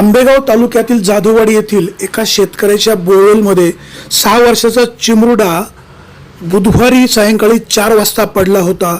आंबेगाव तालुक्यातील जाधववाडी येथील एका शेतकऱ्याच्या बोरवेलमध्ये सहा वर्षाचा चिमरुडा बुधवारी सायंकाळी चार वाजता पडला होता.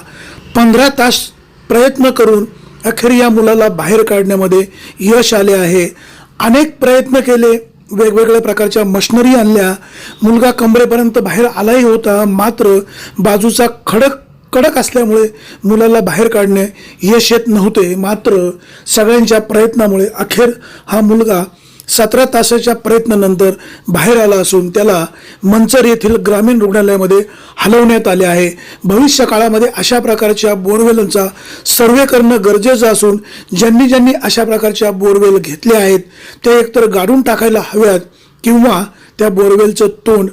पंधरा तास प्रयत्न करून अखेर या मुलाला बाहेर काढण्यामध्ये यश आले आहे. अनेक प्रयत्न केले. वेगवेगळ्या प्रकारच्या मशनरी आणल्या. मुलगा कमरेपर्यंत बाहेर आलाही होता. मात्र बाजूचा खडक कडक असल्यामुळे मुलाला बाहेर काढणे यश येत नव्हते. मात्र सगळ्यांच्या प्रयत्नामुळे अखेर हा मुलगा सतरा तासाच्या प्रयत्नानंतर बाहेर आला असून त्याला मंचर येथील ग्रामीण रुग्णालयामध्ये हलवण्यात आले आहे. भविष्य काळामध्ये अशा प्रकारच्या बोरवेलांचा सर्वे करणं गरजेचं असून ज्यांनी ज्यांनी अशा प्रकारच्या बोरवेल घेतल्या आहेत ते एकतर गाडून टाकायला हव्यात किंवा त्या बोरवेलचं तोंड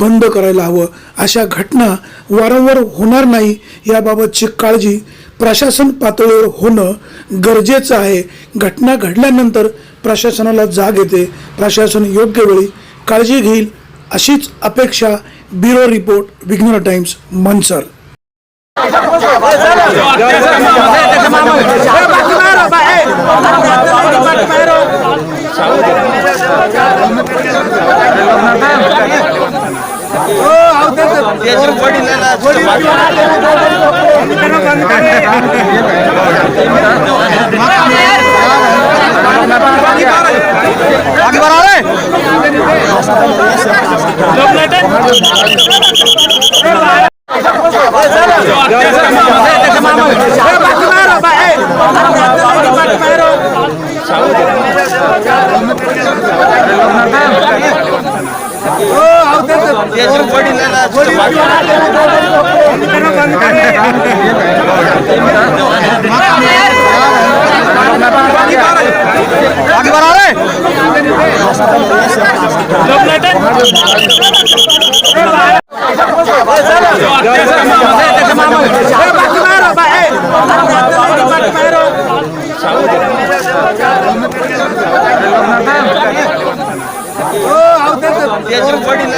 बंद करायला हवं. अशा घटना वारंवार होणार नाही याबाबतची काळजी प्रशासन पातळीवर होणं गरजेचं आहे. घटना घडल्यानंतर प्रशासनाला जाग येते. प्रशासन योग्य वेळी काळजी घेईल अशीच अपेक्षा ब्युरो रिपोर्ट विघ्नर टाइम्स मनसर. आगे बढ़ा रहे मामा आगे बढ़ा रहे वडील